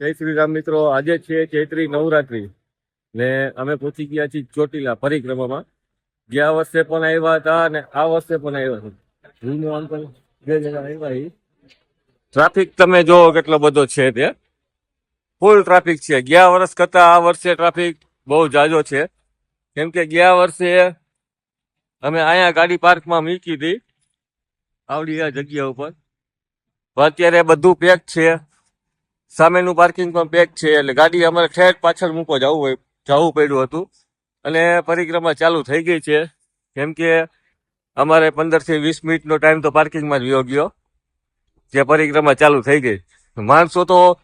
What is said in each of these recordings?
જય શ્રી રામ મિત્રો, આજે છે ચૈત્રી નવરાત્રી. ને અમે પહોંચી ગયા છીએ ચોટીલા પરિક્રમામાં. ગયા વર્ષે પણ આવ્યા હતા અને આ વર્ષે પણ આવ્યા હતા બે જણા. ટ્રાફિક તમે જોવો કેટલો બધો છે તે. ફૂલ ટ્રાફિક છે. ગયા વર્ષ કરતા આ વર્ષે ટ્રાફિક બહુ જાજો છે. કેમ કે ગયા વર્ષે અમે અહીંયા ગાડી પાર્કમાં મૂકી હતી. આવડી આ જગ્યા ઉપર. અત્યારે બધું પેક છે. સામેનું પાર્કિંગ પણ પેક છે, એટલે ગાડી અમારે ઠેઠ પાછળ મૂકવા જવું હોય, જવું પડ્યું હતું. અને પરિક્રમા ચાલુ થઈ ગઈ છે. કેમ કે અમારે પંદરથી વીસ મિનિટનો ટાઈમ તો પાર્કિંગમાં જ વયો ગયો. જે પરિક્રમા ચાલુ થઈ ગઈ. માણસો તો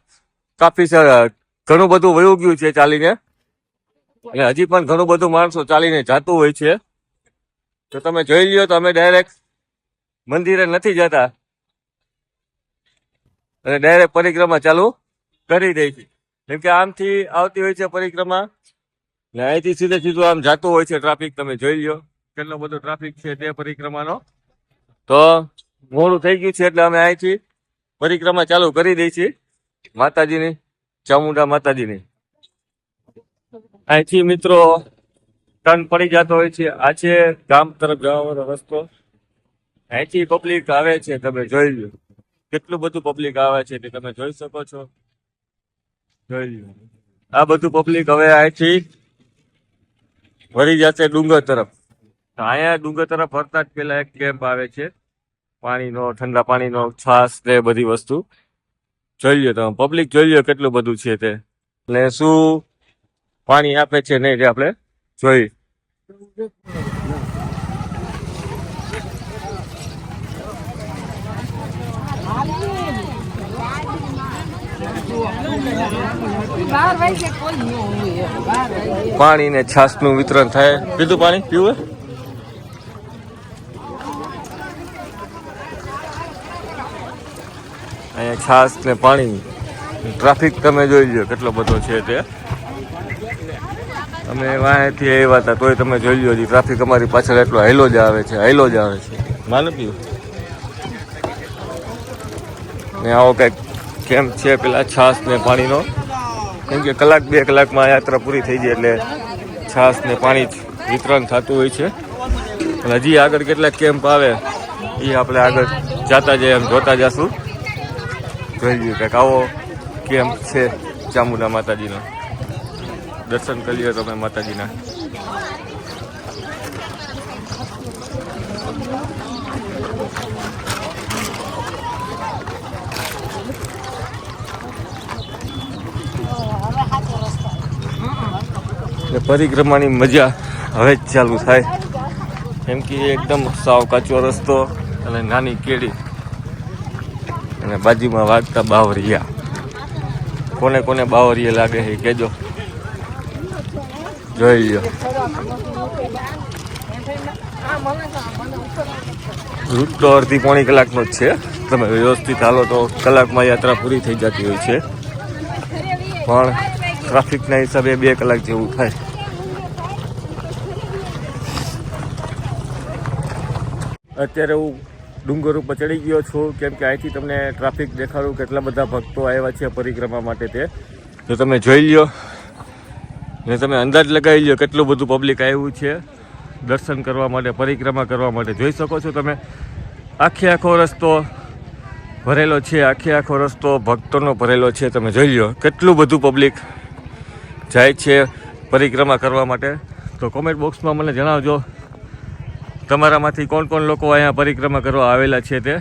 કાફી ઘણું બધું વયું ગયું છે ચાલીને. અને હજી પણ ઘણું બધું માણસો ચાલીને જાતું હોય છે. તો તમે જોઈ લ્યો, તો અમે ડાયરેક્ટ મંદિરે નથી જતા. અને ડાયરેક્ટ પરિક્રમા ચાલુ કરી દે છે. કેમ કે આમથી આવતી હોય છે પરિક્રમા. ને અહીંથી સીધે સીધું આમ જતું હોય છે ટ્રાફિક તમે જોઈ લો કેટલો બધો ટ્રાફિક છે તે પરિક્રમાનો. તો મોડું થઈ ગયું છે એટલે અમે અહીંથી પરિક્રમા ચાલુ કરી દઈ છીએ. માતાજીની, ચામુંડા માતાજીની. અહીંથી મિત્રો ટર્ન પડી જતો હોય છે. આ છે ગામ તરફ જવાનો રસ્તો. અહીંથી પબ્લિક આવે છે, તમે જોઈ લો કેટલું બધું પબ્લિક આવે છે તે તમે જોઈ શકો છો. જોઈ આ બધું પબ્લિક હવે અહીંથી વળી જશે ડુંગર તરફ. અહીંયા ડુંગર તરફ ફરતા જ પેલા એક કેમ્પ આવે છે. પાણીનો ઠંડા પાણીનો છાસ ને બધી વસ્તુ. જોઈ લો તમે પબ્લિક જોઈ લો કેટલું બધું છે તે. ને શું પાણી આપે છે નહીં તે આપણે જોઈ બાર વાગે કોઈ ન હોય બાર વાગે પાણી ને છાસનું વિતરણ થાય. પીધું પાણી? પીવું અહીંયા છાસ ને પાણી. ટ્રાફિક તમે જોઈ લો કેટલો બધો છે તે. અમે વાંહેથી આવ્યા હતા તોય તમે જોઈ લો ટ્રાફિક અમારી પાછળ એટલો હેલો જ આવે છે હેલો જ આવે છે. માનું પીવું? ને આવો કંઈક કેમ્પ છે પેલા છાસ ને પાણીનો. કેમ કે કલાક બે કલાકમાં યાત્રા પૂરી થઈ જાય એટલે છાસ ને પાણી વિતરણ થતું હોય છે. હજી આગળ કેટલાક કેમ્પ આવે એ આપણે આગળ જાતા જઈએ એમ જોતા જશું. જોઈ લઈએ કંઈક આવો કેમ્પ છે ચામુંડા માતાજીનો. દર્શન કરી લ્યો તમે માતાજીના. પરિક્રમાની મજા હવે જ ચાલુ થાય. કેમ કે એકદમ સાવ કાચો રસ્તો અને નાની કેડી. અને બાજુમાં વાગતા બાવરિયા. કોને કોને બાવરિયા લાગે એ કહેજો. જોઈ લો રૂટ તો અડધી પોણી કલાકનો જ છે. તમે વ્યવસ્થિત હાલો તો કલાકમાં યાત્રા પૂરી થઈ જતી હોય છે. પણ ટ્રાફિકના હિસાબે બે કલાક જેવું થાય. અત્યારે હું ડુંગર ઉપર ચડી ગયો છું. કેમ કે અહીંથી તમને ટ્રાફિક દેખાડું કેટલા બધા ભક્તો આવ્યા છે પરિક્રમા માટે તે. તો તમે જોઈ લ્યો. ને તમે અંદાજ લગાવી લ્યો કેટલું બધું પબ્લિક આવ્યું છે. દર્શન કરવા માટે, પરિક્રમા કરવા માટે જોઈ શકો છો તમે. આખે આખો રસ્તો ભરેલો છે, આખે આખો રસ્તો ભક્તોનો ભરેલો છે. તમે જોઈ લ્યો કેટલું બધું પબ્લિક જાય છે પરિક્રમા કરવા માટે. તો કોમેન્ટ બોક્સમાં મને જણાવજો તમારામાંથી કોણ કોણ લોકો અહીંયા પરિક્રમા કરવા આવેલા છે તે?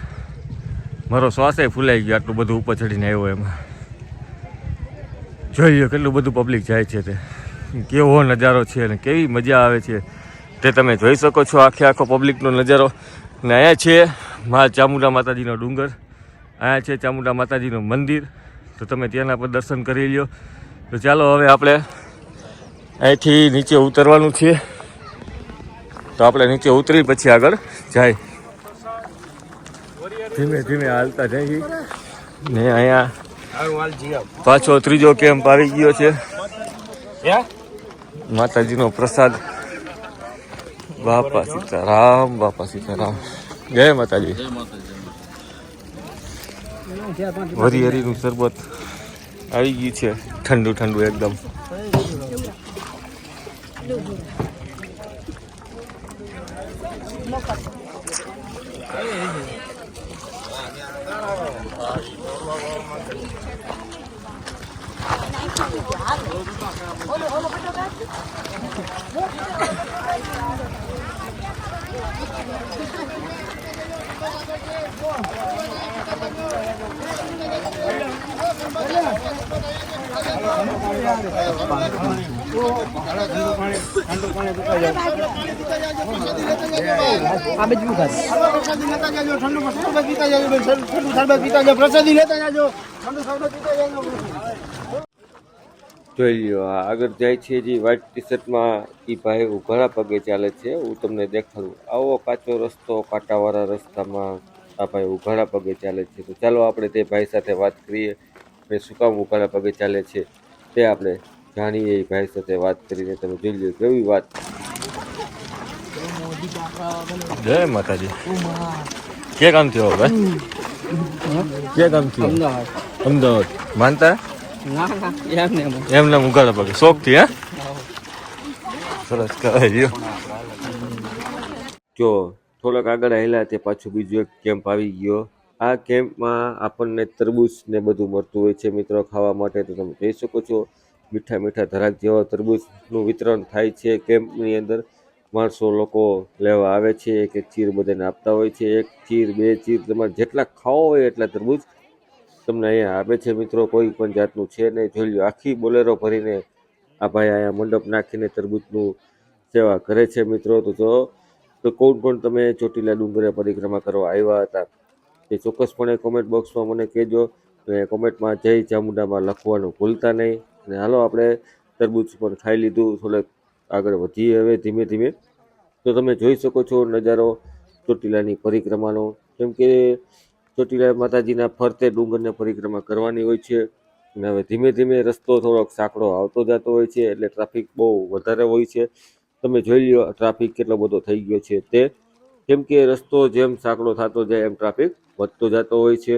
મારો શ્વાસે ફૂલાઈ ગયો, આટલું બધું ઉપર ચડીને આવ્યો એમાં. જોઈએ કેટલું બધું પબ્લિક જાય છે તે. કેવો નજારો છે અને કેવી મજા આવે છે તે તમે જોઈ શકો છો આખે આખો પબ્લિકનો નજારો. ને અહીંયા છે મા ચામુંડા માતાજીનો ડુંગર. અહીંયા છે ચામુંડા માતાજીનું મંદિર. તો તમે ત્યાંના પર દર્શન કરી લ્યો. તો ચાલો હવે આપણે અહીંથી નીચે ઉતરવાનું છે. તો આપણે નીચે ઉતરી પછી આગળ. જાય. ધીમે ધીમે હાલતા જઈએ. ને અહીંયા પાછો ત્રીજો કેમ્પ આવી ગયો છે. માતાજીનો પ્રસાદ. બાપા સીતારામ બાપા સીતારામ. જય માતાજી. વરિહરીનું શરબત આવી ગયું છે. ઠંડુ ઠંડુ એકદમ પ્રસાદી લેતા જાજો ઠંડુ શરબત પીતા જાજો બેન, ઠંડુ શરબત પીતા જાજો પ્રસાદી લેતા જાજો ઠંડુ શરબત પીતા જાજો જોઈ લ્યો આ આગળ જાય છે જે વ્હાઈટ ટી શર્ટમાં એ ભાઈ ઉઘાડા પગે ચાલે છે હું તમને દેખાડું. આવો કાચો રસ્તો કાંટાવાળા રસ્તામાં આ ભાઈ ઉઘાડા પગે ચાલે છે. તો ચાલો આપણે તે ભાઈ સાથે વાત કરીએ અને શું કામ ઉઘાડા પગે ચાલે છે તે આપણે જાણીએ ભાઈ સાથે વાત કરીને તમે જોઈ લો કેવી વાત. જય માતાજી. કે કામ થયો હવે? કે કામ થયો? અમદાવાદ. અમદાવાદ માનતા? એમને ઉઘાડા પગે. શોખથી હા? સરસ કહેવાય જો થોડાક આગળ આવેલા તે પાછું બીજું એક કેમ્પ આવી ગયો. આ કેમ્પમાં આપણને તરબૂચ ને બધું મળતું હોય છે મિત્રો ખાવા માટે તો તમે જોઈ શકો છો. મીઠા મીઠા ધરાક જેવા તરબૂચનું વિતરણ થાય છે. કેમ્પની અંદર માણસો લોકો લેવા આવે છે. એક એક ચીર બધાને આપતા હોય છે. એક ચીર, બે ચીર, તમારે જેટલા ખાવો હોય એટલા તરબૂચ તમને અહીંયા આપે છે. મિત્રો, કોઈ પણ જાતનું છે નહીં. જોઈ લો આખી બોલેરો ભરીને આ ભાઈ અહીંયા મંડપ નાખીને તરબૂચનું સેવા કરે છે. મિત્રો, તો જો, તો કોણ કોણ તમે ચોટીલા ડુંગરે પરિક્રમા કરવા આવ્યા હતા એ ચોક્કસપણે કોમેન્ટ બોક્સમાં મને કહેજો. અને કોમેન્ટમાં જય ચામુંડામાં લખવાનું ભૂલતા નહીં. અને હાલો, આપણે તરબૂચ પણ ખાઈ લીધું, થોડેક આગળ વધીએ હવે ધીમે ધીમે. તો તમે જોઈ શકો છો નજારો ચોટીલાની પરિક્રમાનો. કેમ કે ચોટીલા માતાજીના ફરતે ડુંગરને પરિક્રમા કરવાની હોય છે. અને હવે ધીમે ધીમે રસ્તો થોડોક સાંકડો આવતો જતો હોય છે, એટલે ટ્રાફિક બહુ વધારે હોય છે. તમે જોઈ લો ટ્રાફિક કેટલો બધો થઈ ગયો છે તે. કેમ કે રસ્તો જેમ સાંકડો થતો જાય, એમ ટ્રાફિક વધતો જતો હોય છે.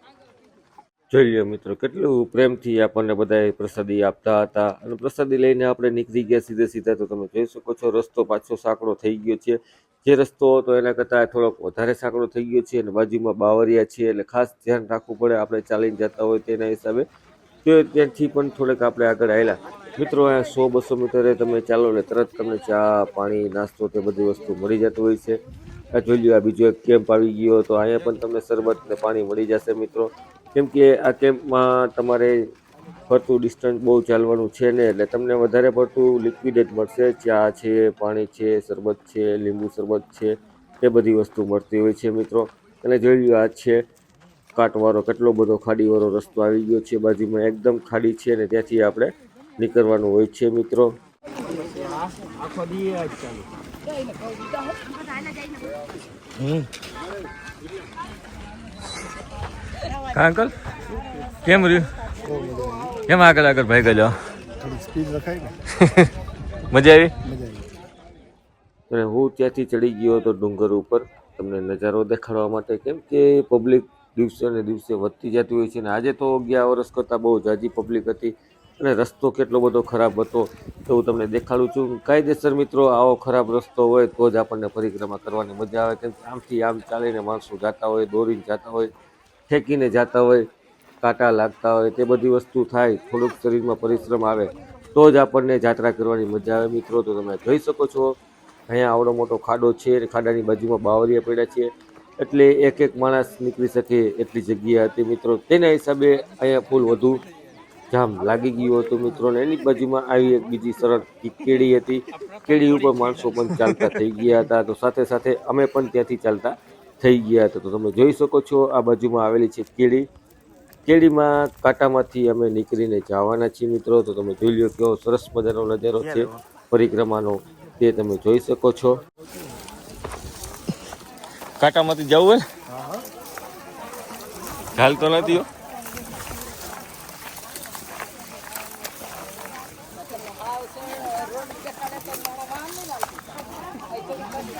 જોઈ લો મિત્રો, કેટલું પ્રેમથી આપણને બધાએ પ્રસાદી આપતા હતા અને પ્રસાદી લઈને આપણે નીકળી ગયા સીધે સીધા. તો તમે જોઈ શકો છો, રસ્તો પાછો સાંકડો થઈ ગયો છે. જે રસ્તો હતો એના કરતાં થોડોક વધારે સાંકડો થઈ ગયો છે અને બાજુમાં બાવરિયા છે એટલે ખાસ ધ્યાન રાખવું પડે આપણે ચાલીને જતા હોય તેના હિસાબે. તો ત્યાંથી પણ થોડેક આપણે આગળ આવેલા મિત્રો અહીંયા સો બસો મીટરે તમે ચાલો એટલે તરત તમને ચા, પાણી, નાસ્તો તે બધી વસ્તુ મળી જતું હોય છે. આ જોઈ લો આ બીજો એક કેમ્પ આવી ગયો તો અહીંયા પણ તમને શરબત ને પાણી મળી જશે મિત્રો. કેમ કે આ કેમ્પમાં તમારે ફરતું ડિસ્ટન્સ બહુ ચાલવાનું છે ને, એટલે તમને વધારે પડતું લિક્વિડ જ મળશે. ચા છે, પાણી છે, શરબત છે, લીંબુ શરબત છે, એ બધી વસ્તુ મળતી હોય છે મિત્રો. અને જોઈ આ છે, કાટવાળો કેટલો બધો ખાડીવાળો રસ્તો આવી ગયો છે. બાજુમાં એકદમ ખાડી છે ને, ત્યાંથી આપણે નીકળવાનું હોય છે મિત્રો. ચાલુ અંકલ કેમ રહ્યું? કેમ આગળ આગળ ભાઈ ગયો? થોડી સ્પીડ રખાય ને. મજા આવી? અને હું ત્યાંથી ચડી ગયો હતો ડુંગર ઉપર. તમને નજારો દેખાડવા માટે કેમ કે પબ્લિક દિવસે ને દિવસે વધતી જતી હોય છે ને આજે તો અગિયાર વર્ષ કરતાં બહુ જાજી પબ્લિક હતી અને રસ્તો કેટલો બધો ખરાબ હતો તો હું તમને દેખાડું છું. કાયદેસર મિત્રો આવો ખરાબ રસ્તો હોય તો જ આપણને પરિક્રમા કરવાની મજા આવે. કેમ કે આમથી આમ ચાલીને માણસો જતા હોય દોરીને જતા હોય. ઠેકીને જતા હોય, કાંટા લાગતા હોય, તે બધી વસ્તુ થાય, થોડુંક શરીરમાં પરિશ્રમ આવે, તો જ આપણને જાત્રા કરવાની મજા આવે. મિત્રો, તો તમે જોઈ શકો છો, અહીંયા આવડો મોટો ખાડો છે ખાડાની બાજુમાં બાવરિયા પડ્યા છે. એટલે એક એક માણસ નીકળી શકે એટલી જગ્યા હતી. મિત્રો, તેના હિસાબે અહીંયા ફૂલ વધુ જામ લાગી ગયું હતું. મિત્રો ને એની બાજુમાં આવી એક બીજી સરળ કેળી હતી. કેળી ઉપર માણસો પણ ચાલતા થઈ ગયા હતા. તો સાથે સાથે અમે પણ ત્યાંથી ચાલતા થઈ ગયા હતા. તો તમે જોઈ શકો છો આ બાજુમાં આવેલી છે કેળી. કેળીમાં કાંટામાંથી અમે નીકળીને જવાના છીએ મિત્રો. તો તમે જોઈ લો કેવો સરસ મજાનો નજારો છે પરિક્રમાનો. તે તમે જોઈ શકો છો. કાંટામાંથી જવું હોય હાલ તો નથી હો.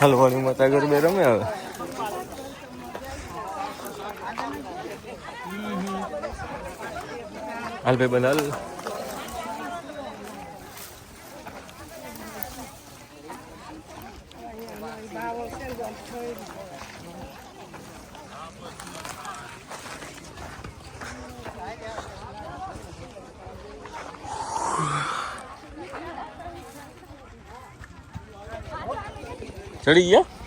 હલવાની માતા ગરબે રમે હવે? હાલ ભાઈ બંધ હાલ ચડી ગયા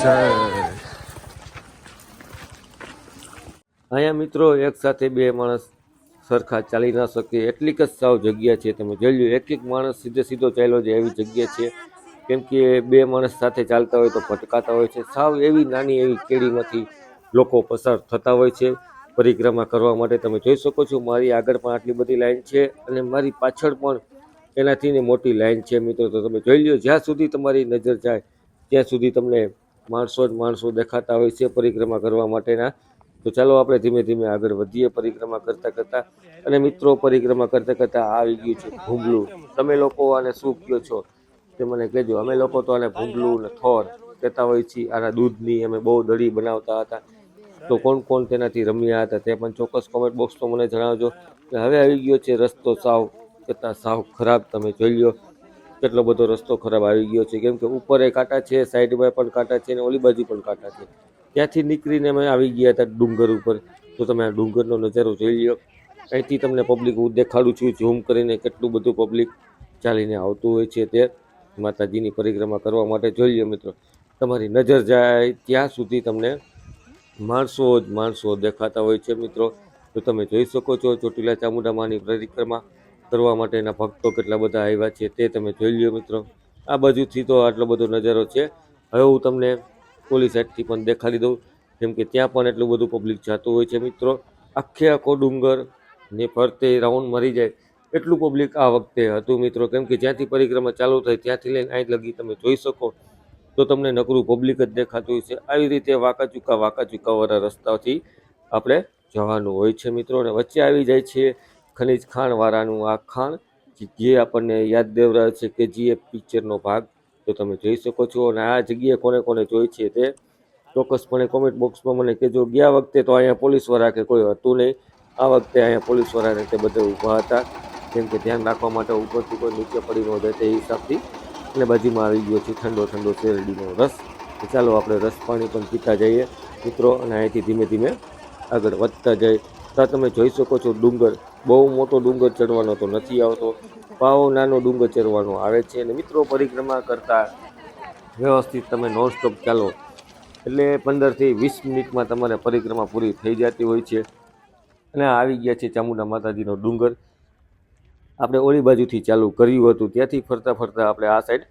જય અહીંયા મિત્રો, એક સાથે બે માણસ સરખા ચાલી ના શકે. એટલી જ સાવ જગ્યા છે. તમે જોઈ લો એક એક માણસ સીધે સીધો ચાલ્યો જાય એવી જગ્યા છે. કેમ કે બે માણસ સાથે ચાલતા હોય તો ભટકાતા હોય છે. સાવ એવી નાની એવી કેડીમાંથી લોકો પસાર થતા હોય છે. પરિક્રમા કરવા માટે તમે જોઈ શકો છો, મારી આગળ પણ આટલી બધી લાઈન છે અને મારી પાછળ પણ એનાથી ને મોટી લાઈન છે મિત્રો. તો તમે જોઈ લો જ્યાં સુધી તમારી નજર જાય, ત્યાં સુધી તમને માણસો જ માણસો દેખાતા હોય છે પરિક્રમા કરવા માટેના. તો ચાલો આપણે ધીમે ધીમે આગળ વધીએ પરિક્રમા કરતા કરતા. અને મિત્રો, પરિક્રમા કરતા કરતા આવી ગયું છે ભૂંગલું તમે લોકો આને શું કહો છો? તે મને કહેજો. અમે લોકો તો આને ભૂંગલું ને થોર કહેતા હોય છીએ. આના દૂધની અમે બહુ દળી બનાવતા હતા. તો કોણ કોણ તેનાથી રમ્યા હતા તે પણ ચોક્કસ કોમેન્ટ બોક્સમાં મને જણાવજો. કે હવે આવી ગયો છે રસ્તો સાવ કેટલા સાવ ખરાબ. તમે જોઈ લો કેટલો બધો રસ્તો ખરાબ આવી ગયો છે. કેમ કે ઉપર એ કાંટા છે સાઈડમાં પણ કાંટા છે અને ઓલી બાજુ પણ કાંટા છે. ત્યાંથી નીકળીને અમે આવી ગયા હતા ડુંગર ઉપર. તો તમે આ ડુંગરનો નજારો જોઈ લો અહીંથી તમને પબ્લિક હું દેખાડું છું ઝૂમ કરીને કેટલું બધું પબ્લિક ચાલીને આવતું હોય છે તે માતાજીની પરિક્રમા કરવા માટે જોઈ લો મિત્રો. તમારી નજર જાય ત્યાં સુધી તમને માણસો જ માણસો દેખાતા હોય છે મિત્રો. તો તમે જોઈ શકો છો ચોટીલા ચામુંડા માની પરિક્રમા કરવા માટેના ભક્તો કેટલા બધા આવ્યા છે તે તમે જોઈ લ્યો મિત્રો. આ બાજુથી તો આટલો બધો નજારો છે. હવે હું તમને પોલી સાઈડથી પણ દેખાડી દઉં. કેમ કે ત્યાં પણ એટલું બધું પબ્લિક જતું હોય છે મિત્રો. આખે આખો ડુંગર ને ફરતે રાઉન્ડ મરી જાય. એટલું પબ્લિક આ વખતે હતું મિત્રો. કેમ કે જ્યાંથી પરિક્રમા ચાલુ થઈ ત્યાંથી લઈને અહીં લગી તમે જોઈ શકો. તો તમને નકરું પબ્લિક જ દેખાતું હોય છે આવી રીતે વાંકા ચૂકા વાંકા રસ્તાથી આપણે જવાનું હોય છે મિત્રો. અને વચ્ચે આવી જાય છે ખનિજ ખાણવાળાનું આ ખાણ, જે આપણને યાદ દેવરાય છે કે જી પિક્ચરનો ભાગ તો તમે જોઈ શકો છો અને આ જગ્યાએ કોને કોને જોઈ છે તે ચોક્કસપણે કોમેન્ટ બોક્સમાં મને કહેજો. ગયા વખતે તો અહીંયા પોલીસવાળા કે કોઈ હતું નહીં. આ વખતે અહીંયા પોલીસવાળાને તે બધા ઊભા હતા. જેમ કે ધ્યાન રાખવા માટે ઉપરથી કોઈ નીચે પડી ન જાય તે હિસાબથી. અને બાજુમાં આવી ગયો છે ઠંડો ઠંડો શેરડીનો રસ. ચાલો આપણે રસ પાણી પણ પીતા જઈએ મિત્રો અને અહીંથી ધીમે ધીમે આગળ વધતા જાય તો તમે જોઈ શકો છો ડુંગર. બહુ મોટો ડુંગર ચડવાનો તો નથી આવતો. પાવો નાનો ડુંગર ચડવાનો આવે છે અને મિત્રો પરિક્રમા કરતા વ્યવસ્થિત તમે નોનસ્ટોપ ચાલો. એટલે પંદરથી વીસ મિનિટમાં તમારે પરિક્રમા પૂરી થઈ જતી હોય છે. અને આવી ગયા છે ચામુંડા માતાજીનો ડુંગર. આપણે ઓલી બાજુથી ચાલુ કર્યું હતું. ત્યાંથી ફરતા ફરતા આપણે આ સાઈડ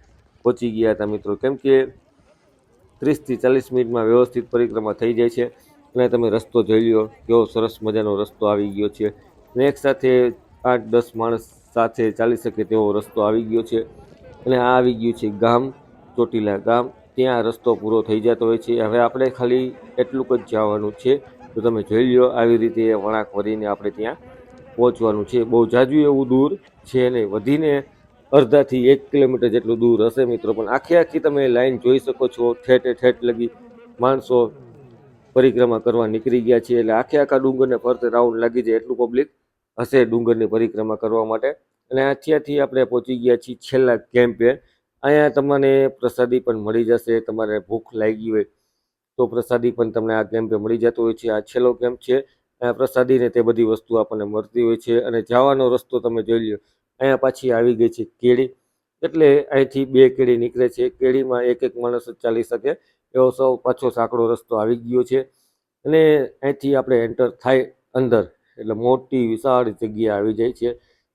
પહોંચી ગયા હતા મિત્રો. કેમ કે ત્રીસથી ચાલીસ મિનિટમાં વ્યવસ્થિત પરિક્રમા થઈ જાય છે. અને તમે રસ્તો જોઈ લ્યો, કેવો સરસ મજાનો રસ્તો આવી ગયો છે. અને એક સાથે આઠ, દસ માણસ સાથે ચાલી શકે તેવો રસ્તો આવી ગયો છે. અને આ આવી ગયું છે ગામ, ચોટીલા ગામ. ત્યાં રસ્તો પૂરો થઈ જતો હોય છે. હવે આપણે ખાલી એટલું જ જવાનું છે. તો તમે જોઈ લ્યો, આવી રીતે વળાંક વળીને આપણે ત્યાં પહોંચવાનું છે. બહુ જાજુ એવું દૂર છે ને વધીને અડધાથી એક કિલોમીટર જેટલું દૂર હશે મિત્રો. પણ આખી આખી તમે લાઈન જોઈ શકો છો. ઠેઠે ઠેઠ લગી માણસો પરિક્રમા કરવા નીકળી ગયા છે એટલે આખે આખા ડુંગરને ફરતે રાઉન્ડ લાગી જાય એટલું પબ્લિક હશે ડુંગરની પરિક્રમા કરવા માટે. અને ત્યાંથી આપણે પહોંચી ગયા છીએ છેલ્લા કેમ્પે અહીંયા તમને પ્રસાદી પણ મળી જશે, તમારે ભૂખ લાગી હોય તો પ્રસાદી પણ તમને આ કેમ્પે મળી જતો હોય છે. આ છેલ્લો કેમ્પ છે. પ્રસાદીને તે બધી વસ્તુ આપણને મળતી હોય છે અને જવાનો રસ્તો તમે જોઈ લો અહીંયા પાછી આવી ગઈ છે કેળી. એટલે અહીંથી બે કેળી નીકળે છે. કેળીમાં એક એક માણસ જ ચાલી શકે. એવો સૌ પાછો સાંકડો રસ્તો આવી ગયો છે. અને અહીંથી આપણે એન્ટર થાય અંદર. એટલે મોટી વિશાળ જગ્યા આવી જાય છે.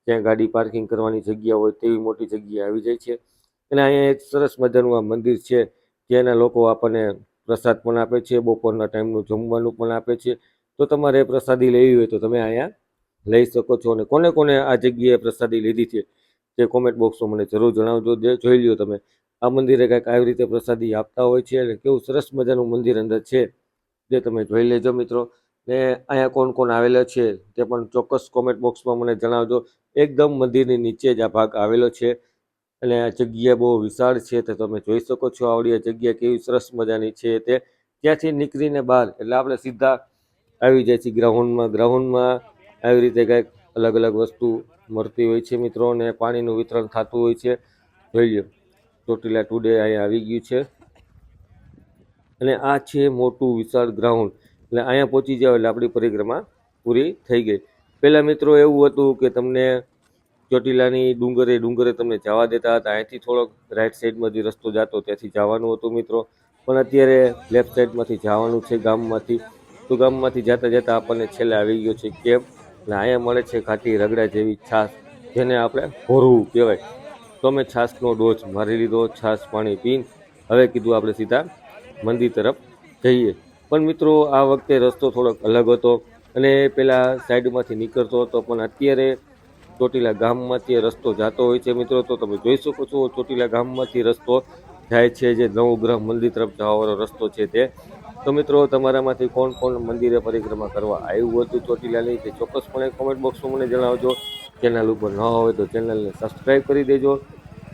ત્યાં ગાડી પાર્કિંગ કરવાની જગ્યા હોય તેવી મોટી જગ્યા આવી જાય છે. અને અહીંયા એક સરસ મજાનું આ મંદિર છે. ત્યાંના લોકો આપણને પ્રસાદ પણ આપે છે. બપોરના ટાઈમનું જમવાનું પણ આપે છે. તો તમારે પ્રસાદી લેવી હોય તો તમે અહીંયા લઈ શકો છો. અને કોને કોને આ જગ્યાએ પ્રસાદી લીધી છે તે કોમેન્ટ બોક્સમાં મને જરૂર જણાવજો. જે જોઈ લ્યો તમે. આ મંદિરે કંઈક આવી રીતે પ્રસાદી આપતા હોય છે અને કેવું સરસ મજાનું મંદિર અંદર છે, જે તમે જોઈ લેજો મિત્રો. ને અહીંયા કોણ કોણ આવેલા છે તે પણ ચોક્કસ કોમેન્ટ બોક્સમાં મને જણાવજો. એકદમ મંદિરની નીચે જ આ ભાગ આવેલો છે અને આ જગ્યા બહુ વિશાળ છે તો તમે જોઈ શકો છો આવડી આ જગ્યા કેવી સરસ મજાની છે તે. ત્યાંથી નીકળીને બહાર, એટલે આપણે સીધા આવી જાય છે ગ્રાઉન્ડમાં ગ્રાઉન્ડમાં આવી રીતે કંઈક અલગ અલગ વસ્તુ મળતી હોય છે મિત્રો અને પાણીનું વિતરણ થતું હોય છે. જોઈ લો ચોટીલા ટુડે અહીંયા આવી ગયું છે. અને આ છે મોટું વિશાળ ગ્રાઉન્ડ એટલે અહીંયા પહોંચી જાવ એટલે આપણી પરિક્રમા પૂરી થઈ ગઈ. પહેલાં મિત્રો એવું હતું કે તમને ચોટીલાની ડુંગરે ડુંગરે તમને જવા દેતા હતા. અહીંથી થોડોક રાઈટ સાઈડમાંથી રસ્તો જતો ત્યાંથી જવાનું હતું મિત્રો. પણ અત્યારે લેફ્ટ સાઈડમાંથી જવાનું છે ગામમાંથી. તો ગામમાંથી જતાં જતાં આપણને છેલ્લે આવી ગયો છે કેમ? એટલે અહીંયા મળે છે ખાટી રગડા જેવી છાશ જેને આપણે ભોરવું કહેવાય. તો અમે છાશનો ડોઝ મારી લીધો, છાશ, પાણી, પીને. હવે કીધું આપણે સીધા મંદિર તરફ જઈએ. પણ મિત્રો, આ વખતે રસ્તો થોડોક અલગ હતો અને પેલા સાઈડમાંથી નીકળતો હતો, પણ અત્યારે ચોટીલા ગામમાંથી રસ્તો જતો હોય છે મિત્રો, તો તમે જોઈ શકો છો ચોટીલા ગામમાંથી રસ્તો જાય છે જે નવગ્રહ મંદિર તરફ જવાવાળો રસ્તો છે તે. તો મિત્રો, તમારામાંથી કોણ કોણ મંદિરે પરિક્રમા કરવા આવ્યું હતું ચોટીલાની તે ચોક્કસપણે કોમેન્ટ બોક્સમાં મને જણાવજો. ચેનલ ઉપર ન હોય તો ચેનલને સબસ્ક્રાઈબ કરી દેજો.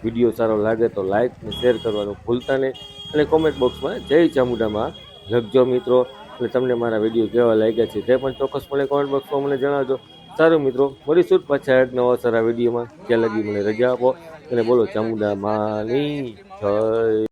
વીડિયો સારો લાગે તો લાઇક અને શેર કરવાનું ભૂલતા નહીં. અને કોમેન્ટ બોક્સમાં જય ચામુંડામાં લખજો મિત્રો. અને તમને મારા વીડિયો કેવા લાગ્યા છે તે પણ ચોક્કસપણે કોમેન્ટ બોક્સમાં મને જણાવજો. સારું મિત્રો, મળીશું પાછા એક નવા સારા વિડીયોમાં ત્યાં લગી મને રજા આપો. અને બોલો ચામુંડા માની જય.